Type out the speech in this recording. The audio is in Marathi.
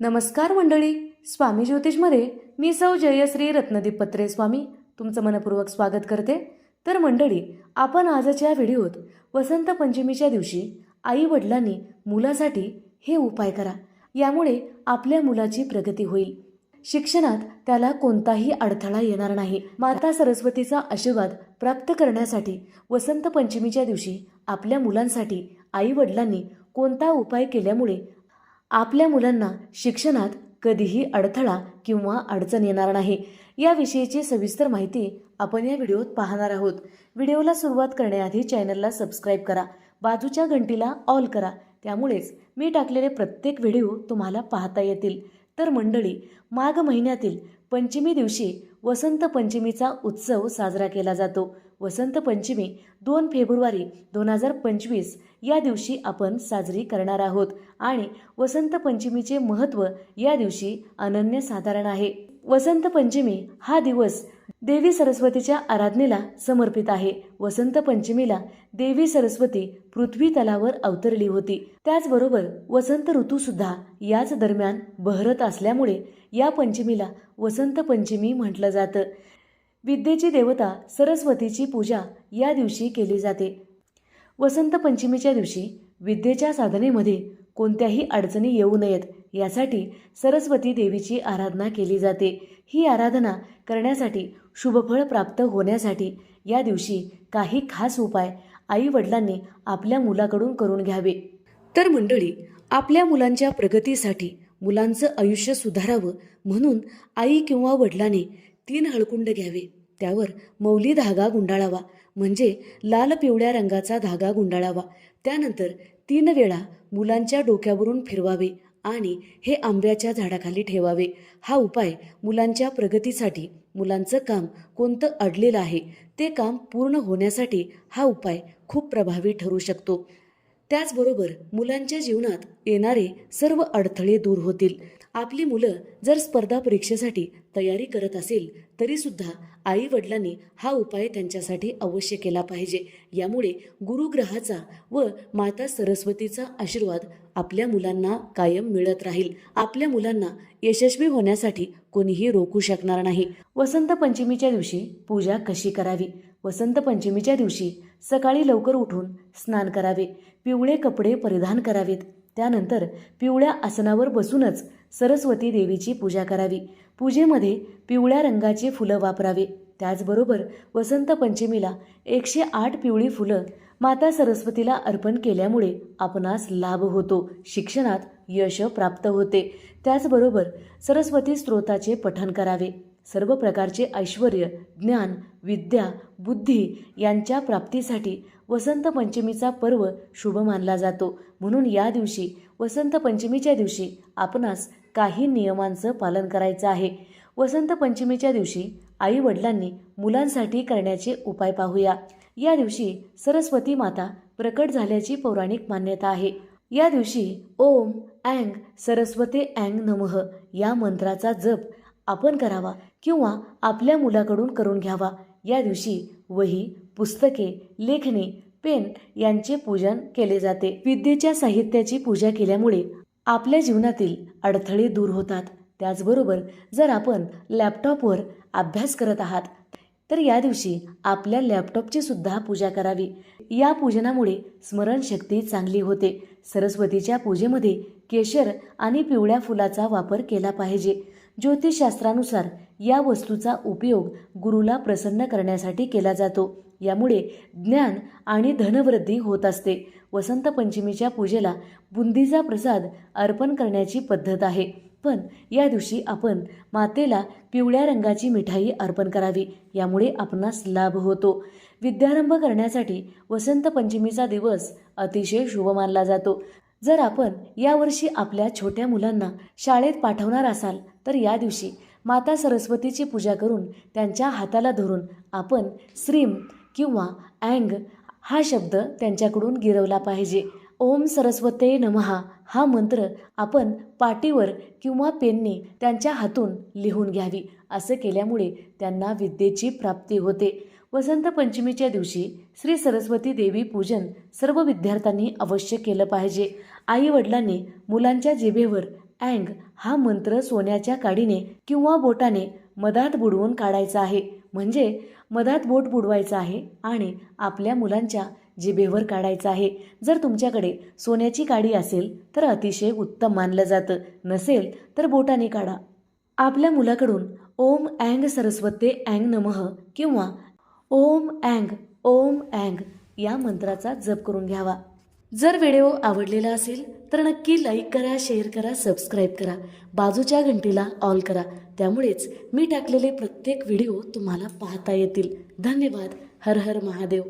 नमस्कार मंडळी स्वामी ज्योतिषमध्ये मी सौ जयश्री रत्नदीप पत्रे स्वामी तुमचं मनपूर्वक स्वागत करते. तर मंडळी आपण आजच्या व्हिडिओत वसंत पंचमीच्या दिवशी आई वडिलांनी मुलासाठी हे उपाय करा. यामुळे आपल्या मुलाची प्रगती होईल. शिक्षणात त्याला कोणताही अडथळा येणार नाही. माता सरस्वतीचा आशीर्वाद प्राप्त करण्यासाठी वसंत पंचमीच्या दिवशी आपल्या मुलांसाठी आई वडिलांनी कोणता उपाय केल्यामुळे आपल्या मुलांना शिक्षणात कधीही अडथळा किंवा अडचण येणार नाही. याविषयीची सविस्तर माहिती आपण या व्हिडिओत पाहणार आहोत. व्हिडिओला सुरुवात करण्याआधी चॅनलला सबस्क्राईब करा. बाजूच्या घंटीला ऑल करा. त्यामुळेच मी टाकलेले प्रत्येक व्हिडिओ तुम्हाला पाहता येतील. तर मंडळी माघ महिन्यातील पंचमी दिवशी वसंत पंचमीचा उत्सव साजरा केला जातो. वसंत पंचमी दोन फेब्रुवारी दोन हजार पंचवीस या दिवशी आपण साजरी करणार आहोत आणि वसंत पंचमीचे महत्त्व या दिवशी अनन्यसाधारण आहे. वसंत पंचमी हा दिवस देवी सरस्वतीच्या आराधनेला समर्पित आहे. वसंत पंचमीला देवी सरस्वती पृथ्वी तलावर अवतरली होती. त्याचबरोबर वसंत ऋतू सुद्धा याच दरम्यान बहरत असल्यामुळे या पंचमीला वसंत पंचमी म्हटलं जातं. विद्येची देवता सरस्वतीची पूजा या दिवशी केली जाते. वसंत पंचमीच्या दिवशी विद्येच्या साधनेमध्ये कोणत्याही अडचणी येऊ नयेत. यासाठी सरस्वती देवीची आराधना केली जाते. ही आराधना करण्यासाठी शुभफळ प्राप्त होण्यासाठी या दिवशी काही खास उपाय आई वडिलांनी आपल्या मुलाकडून करून घ्यावे. तर मंडळी आपल्या मुलांच्या प्रगतीसाठी मुलांचं आयुष्य सुधारावं म्हणून आई किंवा वडिलांनी तीन हळकुंड घ्यावे. त्यावर मौली धागा गुंडाळावा म्हणजे लाल पिवळ्या रंगाचा धागा गुंडाळावा. त्यानंतर तीन वेळा मुलांच्या डोक्यावरून फिरवावे आणि हे आंब्याच्या झाडाखाली ठेवावे. हा उपाय मुलांच्या प्रगतीसाठी मुलांचं काम कोणतं अडलेलं आहे ते काम पूर्ण होण्यासाठी हा उपाय खूप प्रभावी ठरू शकतो. त्याचबरोबर मुलांच्या जीवनात येणारे सर्व अडथळे दूर होतील. आपली मुलं जर स्पर्धा परीक्षेसाठी तयारी करत असेल तरीसुद्धा आई वडिलांनी हा उपाय त्यांच्यासाठी अवश्य केला पाहिजे. यामुळे गुरुग्रहाचा व माता सरस्वतीचा आशीर्वाद आपल्या मुलांना कायम मिळत राहील. आपल्या मुलांना यशस्वी होण्यासाठी कोणीही रोखू शकणार नाही. वसंत पंचमीच्या दिवशी पूजा कशी करावी? वसंत पंचमीच्या दिवशी सकाळी लवकर उठून स्नान करावे. पिवळे कपडे परिधान करावेत. त्यानंतर पिवळ्या आसनावर बसूनच सरस्वती देवीची पूजा करावी. पूजेमध्ये पिवळ्या रंगाची फुलं वापरावे. त्याचबरोबर वसंत पंचमीला एकशे आठ पिवळी फुलं माता सरस्वतीला अर्पण केल्यामुळे आपणास लाभ होतो. शिक्षणात यश प्राप्त होते. त्याचबरोबर सरस्वती स्त्रोताचे पठण करावे. सर्व प्रकारचे ऐश्वर ज्ञान विद्या बुद्धी यांच्या प्राप्तीसाठी वसंत पंचमीचा पर्व शुभ मानला जातो. म्हणून या दिवशी वसंत पंचमीच्या दिवशी आपणास काही नियमांचं पालन करायचं आहे. वसंत पंचमीच्या दिवशी आई वडिलांनी मुलांसाठी करण्याचे उपाय पाहूया. या दिवशी सरस्वती माता प्रकट झाल्याची पौराणिक मान्यता आहे. या दिवशी ओम अँग सरस्वते अँग नमः या मंत्राचा जप आपण करावा किंवा आपल्या मुलाकडून करून घ्यावा. या दिवशी वही पुस्तके लेखणी पेन यांचे पूजन केले जाते. विद्येच्या साहित्याची पूजा केल्यामुळे आपल्या जीवनातील अडथळे दूर होतात. त्याचबरोबर जर आपण लॅपटॉपवर अभ्यास करत आहात तर या दिवशी आपल्या लॅपटॉपची सुद्धा पूजा करावी. या पूजनामुळे स्मरणशक्ती चांगली होते. सरस्वतीच्या पूजेमध्ये केशर आणि पिवळ्या फुलाचा वापर केला पाहिजे. ज्योतिषशास्त्रानुसार या वस्तूचा उपयोग गुरुला प्रसन्न करण्यासाठी केला जातो. यामुळे ज्ञान आणि धनवृद्धी होत असते. वसंत पंचमीच्या पूजेला बुंदीचा प्रसाद अर्पण करण्याची पद्धत आहे. पण या दिवशी आपण मातेला पिवळ्या रंगाची मिठाई अर्पण करावी यामुळे आपणास लाभ होतो. विद्यारंभ करण्यासाठी वसंत पंचमीचा दिवस अतिशय शुभ मानला जातो. जर आपण यावर्षी आपल्या छोट्या मुलांना शाळेत पाठवणार असाल तर या दिवशी माता सरस्वतीची पूजा करून त्यांच्या हाताला धरून आपण श्रीम किंवा अँग हा शब्द त्यांच्याकडून गिरवला पाहिजे. ओम सरस्वते नमहा हा मंत्र आपण पाटीवर किंवा पेनने त्यांच्या हातून लिहून घ्यावी. असं केल्यामुळे त्यांना विद्येची प्राप्ती होते. वसंत पंचमीच्या दिवशी श्री सरस्वती देवी पूजन सर्व विद्यार्थ्यांनी अवश्य केलं पाहिजे. आई वडिलांनी मुलांच्या जिभेवर अँग हा मंत्र सोन्याच्या काडीने किंवा बोटाने मधात बुडवून काढायचा आहे. म्हणजे मधात बोट बुडवायचं आहे आणि आपल्या मुलांच्या जिभेवर काढायचं आहे. जर तुमच्याकडे सोन्याची काडी असेल तर अतिशय उत्तम मानलं जातं. नसेल तर बोटाने काढा. आपल्या मुलाकडून ओम अँग सरस्वते अँग नमः किंवा ओम अँग ओम अँग या मंत्राचा जप करून घ्यावा. जर व्हिडिओ आवडलेला असेल तर नक्की लाईक करा शेअर करा सबस्क्राईब करा. बाजूच्या घंटीला ऑल करा. त्यामुळेच मी टाकलेले प्रत्येक व्हिडिओ तुम्हाला पाहता येतील. धन्यवाद. हर हर महादेव.